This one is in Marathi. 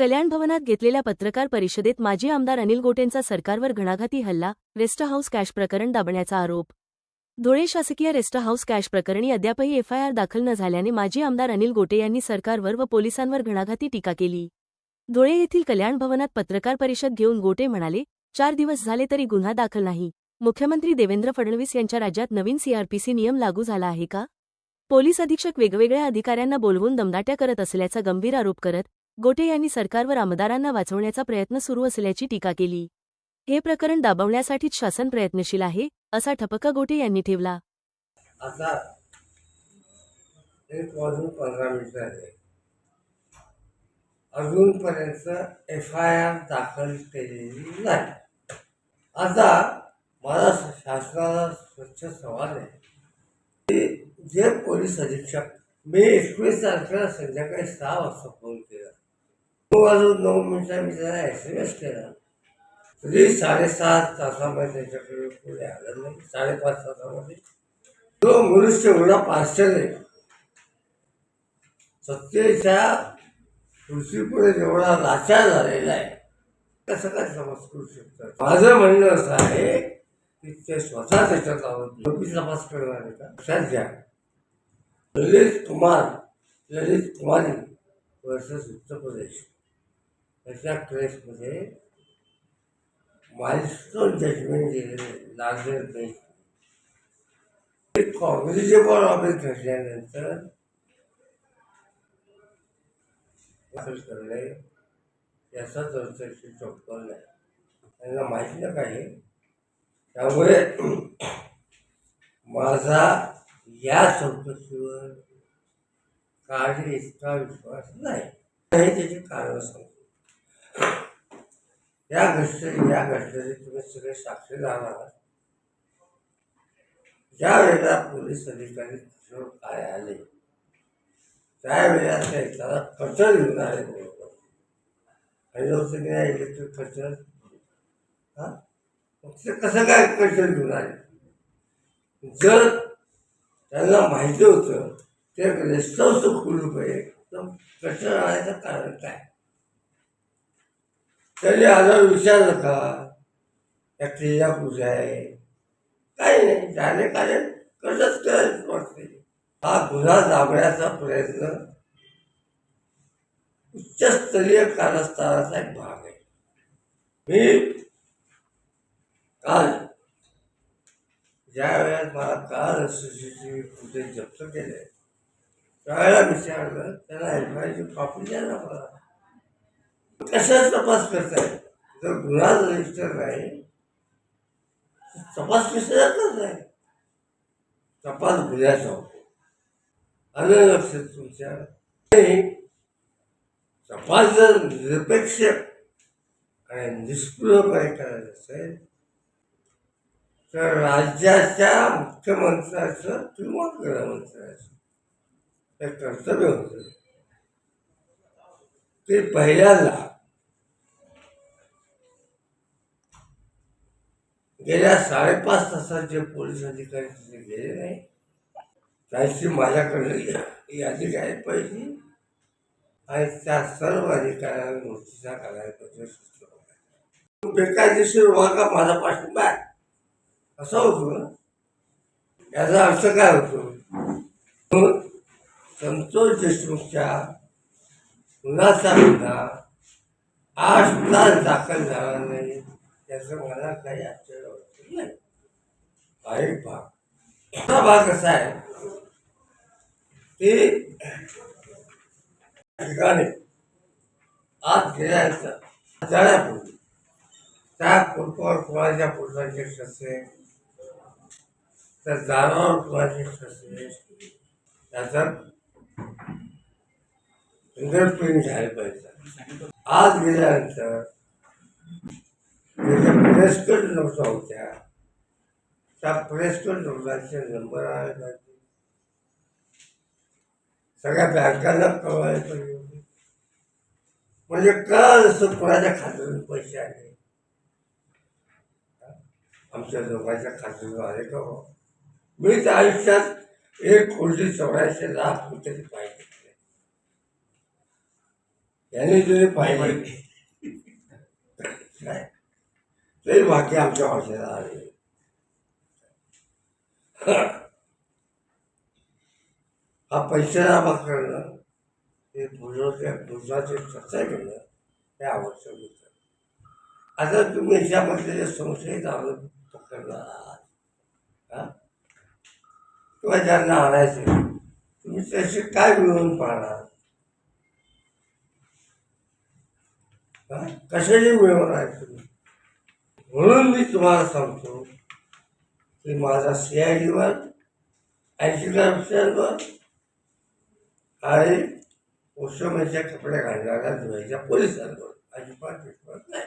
कल्याण भवनात घेतलेल्या पत्रकार परिषदेत माजी आमदार अनिल गोटेंचा सरकारवर घणाघाती हल्ला रेस्ट हाऊस कॅश प्रकरण दाबण्याचा आरोप. धुळे शासकीय रेस्ट हाऊस कॅश प्रकरणी अद्यापही एफआयआर दाखल न झाल्याने माजी आमदार अनिल गोटे यांनी सरकारवर व पोलिसांवर घणाघाती टीका केली. धुळे येथील कल्याण भवनात पत्रकार परिषद घेऊन गोटे म्हणाले चार दिवस झाले तरी गुन्हा दाखल नाही. मुख्यमंत्री देवेंद्र फडणवीस यांच्या राज्यात नवीन सीआरपीसी नियम लागू झाला आहे का? पोलीस अधीक्षक वेगवेगळ्या अधिकाऱ्यांना बोलवून दमदाट्या करत असल्याचा गंभीर आरोप करत गोटे यांनी सरकारवर आमदारांना वाचवण्याचा प्रयत्न सुरू असल्याची टीका केली. हे प्रकरण दाबवण्यासाठीच शासन प्रयत्नशील आहे असा ठपका गोटे यांनी ठेवला. आता एक वाजून पंधरा मिनिटं झाले. अजूनपर्यंत एफ आय आर दाखल केलेली नाही. आता मला शासनाला स्वच्छ सवाल आहे. की जे पोलीस अधीक्षक मी एकवीस तारखेला संध्याकाळी सहा वाजता फोन केला. नऊ वाजून नऊ मिनिटं मी त्याला एस एम एस केला. तरी साडेसात तासामध्ये त्याच्याकडे पुढे आलं नाही. साडेपाच तासामध्ये. तो मनुष्य एवढा पार्सल आहे. सत्तेच्या पृथ्वीपुढे जेवढा लाचार झालेला आहे कसं काय समज करू शकतात माझं म्हणणं असं आहे की ते स्वतः त्याच्यात आवडत नोकरी तपास करणार आहे का? लक्षात घ्या. ललित कुमार ललित कुमारी वर्सेस उत्तर प्रदेश. त्याच्या केसमध्ये माइलस्टोन जजमेंट दिलेले लागले नाही ते कॉग्निजेबल ऑफिस घडल्यानंतर दाखल करणे याचा चौकशी चौकल नाही त्यांना माहिती नाही पाहिजे. त्यामुळे माझा या चौकशीवर काही इतका विश्वास नाही. हे त्याची कारण सांगतो. या घटने या घटनेने तुम्ही सगळे साक्षीदार आहात. ज्या वेळेला पोलीस अधिकारी किशोर काय आले त्यावेळेला त्याला कचर घेऊन आले बरोबर. आणि की इलेक्ट्रिक कचर हां? मग ते कसं काय कचर घेऊन आले? जर त्यांना माहिती होतं ते रेस्ट हाऊसचं खुलू पाहिजे तर कचर आणायचं कारण काय? त्यांनी आजार विचारलं का या क्रिया पूजा आहे. काही नाही झाले कारण कसंच करत वाटते हा गुन्हा दाबण्याचा प्रयत्न उच्चस्तरीय कारस्थानाचा एक भाग आहे. मी काल ज्या वेळेस मला काल C C T V footage जप्त केले त्यावेळेला विचारलं त्याला एफ आय ची कॉपी द्या ना मला. कशाचा तपास करताय. जर गुन्हा रजिस्टर नाही तपास कशाचा करताय? तपास गुन्ह्याचा होतो. आलं लक्षात तुमच्या? तपास जर निरपेक्ष आणि निष्क्रियपणे करायचं असेल तर राज्याच्या मुख्यमंत्र्याचं किंवा गृहमंत्र्याचं हे कर्तव्य होतं. ते पहिल्यांदा गेल्या साडेपाच तासात जे पोलीस अधिकारी तिथे गेले नाही त्याची माझ्याकडे यादी घ्यायला पाहिजे. आणि त्या सर्व अधिकाऱ्यांना नोटीसा घालायला पाहिजे बेकायदेशीर वागा माझा पाठिंबा असा असं होतो ना? याचा अर्थ काय होतो? संतोष देशमुखच्या गुन्हाचा गुन्हा आठ तास दाखल झाला नाही त्याचं मला काही आश्चर्य वाटत नाही. हा भाग भाग कसा आहे? की ठिकाणी आत गेल्यानंतर जाण्यापूर्वी त्या कुटुंबावर कुणाच्या पुरुषाचे असेल तर दारावर कुणाचे ठसे त्याचा फिंगरप्रिंट झाले पाहिजे. आज गेल्यानंतर त्याच्या प्रेसकट नोटा होत्या. त्या प्रेसकट नोटाचे नंबर आले पाहिजे सगळ्या बँकांना कळवायला पाहिजे होते. म्हणजे कळलं असं कोणाच्या खात्यातून पैसे आले. आमच्या लोकांच्या खात्यातून आले का हो? मी त्या आयुष्यात एक कोटी चौऱ्याऐंशी लाख कुठेतरी पाहिजे यांनी जरी पाहिजे. काय तरी आमच्या भाषेला आले. हा पैशाचा भाग करणं हे भुजाचे भुजाचे चर्चा करणं हे आवश्यक होतं. आता तुम्ही याच्यामध्ये जे संशयित आरोप पकडणार आहात. किंवा ज्यांना आणायचे तुम्ही त्याशी काय मिळवून पाहणार? हा? मिळवणार तुम्ही? म्हणून मी तुम्हाला सांगतो की माझा सी आय डीवर ऐंशी करप्शनवर आणि उष्णमेच्या कपडे घालणाऱ्या धुळ्याच्या पोलिसांवर अजिबात विश्वास नाही.